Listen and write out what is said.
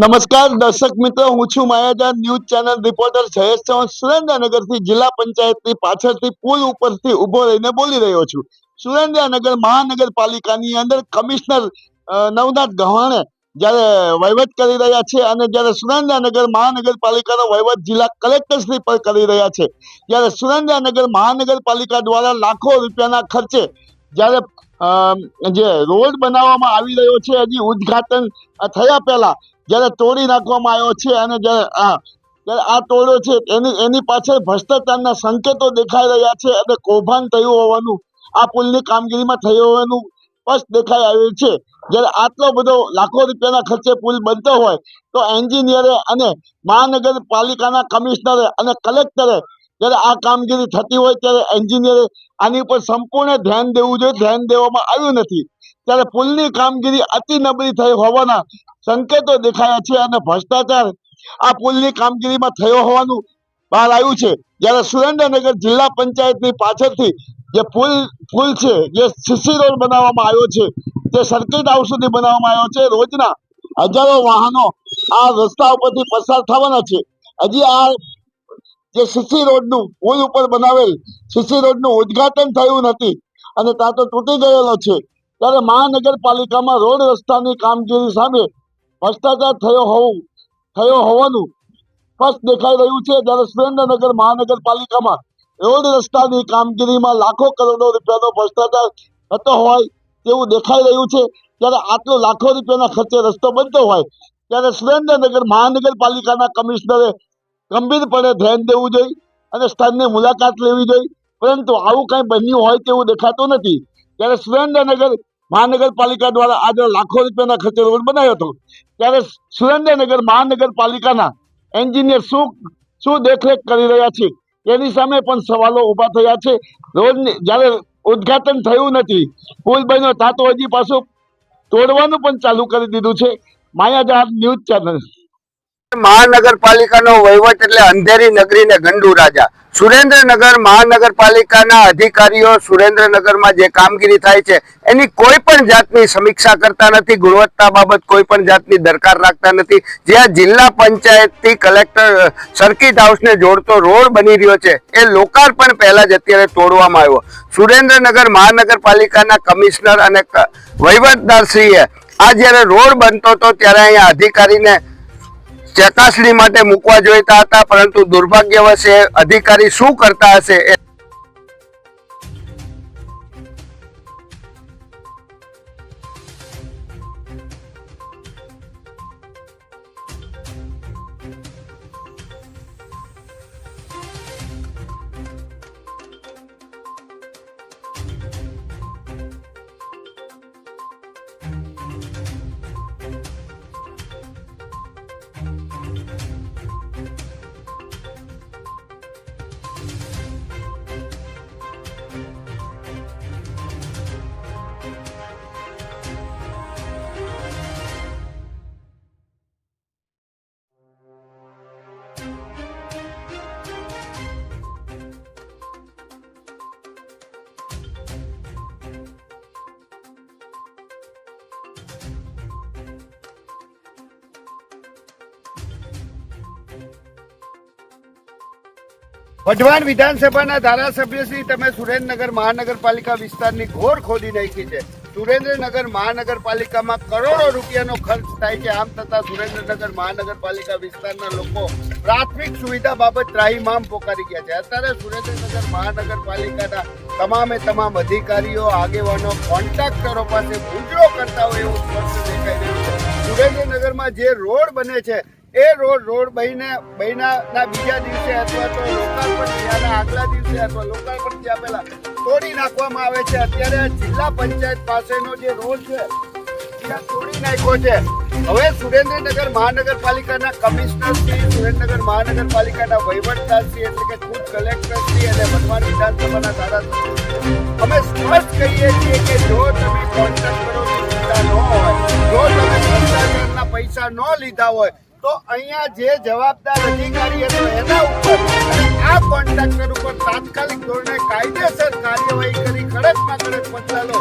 નમસ્કાર, દર્શક મિત્રો, હું છું માયાજાન news channel reporter Jayesh Chauhan. સુરેન્દ્રનગરથી જિલ્લા પંચાયતની પાછળથી પુલ ઉપરથી ઊભો રહીને બોલી રહ્યો છું. સુરેન્દ્રનગર મહાનગરપાલિકાની અંદર કમિશનર નવનાથ ગહાણે જ્યારે વહીવટ કરી રહ્યા છે અને જ્યારે સુરેન્દ્રનગર મહાનગરપાલિકાનો વહીવટ જિલ્લા કલેક્ટરશ્રી પર કરી રહ્યા છે જ્યારે સુરેન્દ્રનગર મહાનગરપાલિકા દ્વારા લાખો રૂપિયાના ખર્ચે જ્યારે જે રોડ બનાવવામાં આવી રહ્યો છે, હજી ઉદ્ઘાટન થયા પહેલા જ્યારે તોડી નાખવામાં આવ્યો છે અને જ્યારે આ તોડ્યો છે, એની એની પાછળ ભ્રષ્ટાચારના સંકેતો દેખાઈ રહ્યા છે અને કૌભાંડ થયું હોવાનું, આ પુલની કામગીરીમાં થયું હોવાનું સ્પષ્ટ દેખાઈ આવ્યું છે. જ્યારે આટલો બધો લાખો રૂપિયાના ખર્ચે પુલ બનતો હોય, તો એન્જિનિયરે અને મહાનગરપાલિકાના કમિશનરે અને કલેક્ટરે જ્યારે આ કામગીરી થતી હોય ત્યારે એન્જિનિયરે આની ઉપર સંપૂર્ણ ધ્યાન દેવું જોઈએ. ધ્યાન દેવામાં આવ્યું નથી. ત્યારે પુલની કામગીરી અતિ નબળી થઈ હોવાના સંકેતો દેખાયા છે અને ભ્રષ્ટાચાર આ પુલની કામગીરીમાં થયો હોવાનું બહાર આવ્યું છે. જ્યારે સુરેન્દ્રનગર જિલ્લા પંચાયતની પાછળથી જે પુલ પુલ છે, જે સીસી રોડ બનાવવામાં આવ્યો છે તે સર્કિટ હાઉસ સુધી બનાવવામાં આવ્યો છે, રોજના હજારો વાહનો આ રસ્તા ઉપરથી પસાર થવાના છે. હજી આ જે સીસી રોડનું પુલ ઉપર બનાવેલ સીસી રોડનું ઉદ્ઘાટન થયું નથી અને ત્યાં તો તૂટી ગયેલો છે. ત્યારે મહાનગરપાલિકામાં રોડ રસ્તાની કામગીરી સામે ભ્રષ્ટાચાર થયો હોવું, થયો હોવાનું સ્પષ્ટ દેખાઈ રહ્યું છે. જ્યારે સુરેન્દ્રનગર મહાનગરપાલિકામાં રોડ રસ્તાની કામગીરીમાં લાખો કરોડો રૂપિયાનો ભ્રષ્ટાચાર થતો હોય તેવું દેખાઈ રહ્યું છે. ત્યારે આટલો લાખો રૂપિયાના ખર્ચે રસ્તો બનતો હોય, ત્યારે સુરેન્દ્રનગર મહાનગરપાલિકાના કમિશનરે ગંભીરપણે ધ્યાન દેવું જોઈએ અને સ્થળની મુલાકાત લેવી જોઈએ. પરંતુ આવું કંઈ બન્યું હોય તેવું દેખાતું નથી. ત્યારે સુરેન્દ્રનગર મહાનગરપાલિકા દ્વારા આજે લાખો રૂપિયાના ખર્ચે રોડ બનાવ્યો હતો. ત્યારે સુરેન્દ્રનગર મહાનગરપાલિકાના એન્જિનિયર શું શું દેખરેખ કરી રહ્યા છે? એની સામે પણ સવાલો ઊભા થયા છે. રોડની, જ્યારે ઉદ્ઘાટન થયું નથી પુલ બન્યો થતો હજી પાછું તોડવાનું પણ ચાલુ કરી દીધું છે. માયાજાર ન્યૂઝ ચેનલ. મહાનગરપાલિકાનો વહીવટ એટલે અંધેરી નગરી ને ગંડુ રાજા. સુરેન્દ્રનગર મહાનગરપાલિકાના અધિકારીઓ સુરેન્દ્રનગરમાં જે કામગીરી થાય છે, એની કોઈ પણ જાતની સમીક્ષા કરતા નથી, ગુણવત્તા બાબત કોઈ પણ જાતની દરકાર રાખતા નથી. જ્યાં જિલ્લા પંચાયતથી કલેક્ટર સર્કિટ હાઉસને જોડતો રોડ બની રહ્યો છે, એ લોકાર્પણ પહેલા જ અત્યારે તોડવામાં આવ્યો. સુરેન્દ્રનગર મહાનગરપાલિકાના કમિશનર અને વહીવટદારશ્રીએ, આ જ્યારે રોડ બનતો હતો ત્યારે અહીંયા અધિકારીને ચકાસણી માટે મૂકવા જોઈતા હતા પરંતુ દુર્ભાગ્યવશે અધિકારી શું કરતા હશે વઢવાણ વિધાનસભાના ધારાસભ્ય શ્રી તમે સુરેન્દ્રનગર મહાનગરપાલિકા વિસ્તારની ઘોર ખોદી નાખી છે. સુરેન્દ્રનગર મહાનગરપાલિકામાં કરોડો રૂપિયાનો ખર્ચ થાય છે. આમ છતાં સુરેન્દ્રનગર મહાનગરપાલિકા વિસ્તારના લોકો પ્રાથમિક સુવિધા બાબત ત્રાહીમામ પોકારી ગયા છે. અત્યારે સુરેન્દ્રનગર મહાનગરપાલિકાના તમામે તમામ અધિકારીઓ, આગેવાનો, કોન્ટ્રાક્ટરો પાસે ગુજરો કરતા હોય એવું સ્પષ્ટ દેખાઈ રહ્યું છે. સુરેન્દ્રનગરમાં જે રોડ બને છે એ રોડ રોડ બહીને બહીના બીજા દિવસે અથવા તો લોકાર્પણ થયાના આગલા દિવસે અથવા લોકાર્પણ થયા પહેલા તોડી નાખવામાં આવે છે, અત્યારે જિલ્લા પંચાયત પાસેનો જે રોડ છે, ત્યાં તોડી નાખ્યો છે. હવે સુરેન્દ્રનગર મહાનગરપાલિકાના કમિશનર શ્રી, સુરેન્દ્રનગર મહાનગરપાલિકાના વહીવટદારશ્રી એટલે કે ખુદ કલેક્ટર શ્રી અને વઢવાણ વિધાનસભાના ધારાસભ્યો. અમે સ્પષ્ટ કહીએ છીએ કે જો તમે કોન્ટ્રાક્ટ કરો લીધા ન હોય, જો તમે કોન્ટ્રાક્ટરના પૈસા ન લીધા હોય તો અહીંયા જે જવાબદાર અધિકારી હતો એના ઉપર આ કોન્ટ્રાક્ટર ઉપર તાત્કાલિક ધોરણે કાયદેસર કાર્યવાહી કરી કડકમાં કડક પગલાં